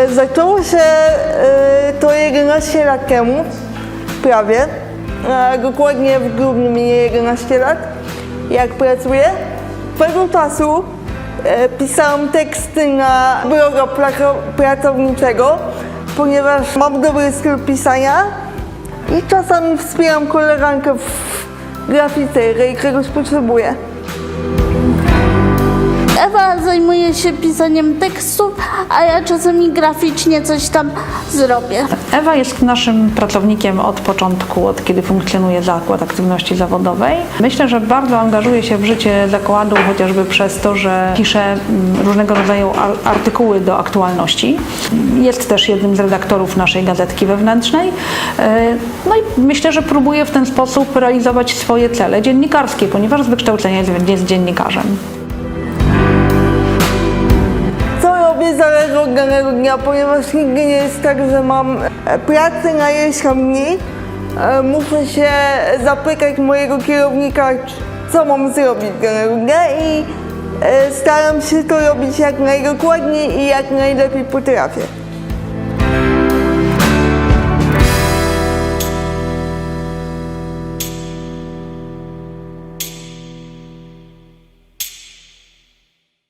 E, Zaczęło się e, to 11 lat temu, prawie. E, Dokładnie w grudniu minie 11 lat, jak pracuję. Swego czasu pisałam teksty na bloga pracowniczego, ponieważ mam dobry styl pisania i czasami wspieram koleżankę w grafice, jeżeli czegoś potrzebuje. Zajmuje się pisaniem tekstów, a ja czasami graficznie coś tam zrobię. Ewa jest naszym pracownikiem od początku, od kiedy funkcjonuje Zakład Aktywności Zawodowej. Myślę, że bardzo angażuje się w życie zakładu, chociażby przez to, że pisze mm, różnego rodzaju ar- artykuły do aktualności. Jest też jednym z redaktorów naszej gazetki wewnętrznej. E, No i myślę, że próbuje w ten sposób realizować swoje cele dziennikarskie, ponieważ z wykształcenia jest dziennikarzem. Robię zależy od danego dnia, ponieważ nigdy nie jest tak, że mam e, pracę na ileś tam dni. E, Muszę się zapytać mojego kierownika, co mam zrobić danego dnia i e, staram się to robić jak najdokładniej i jak najlepiej potrafię.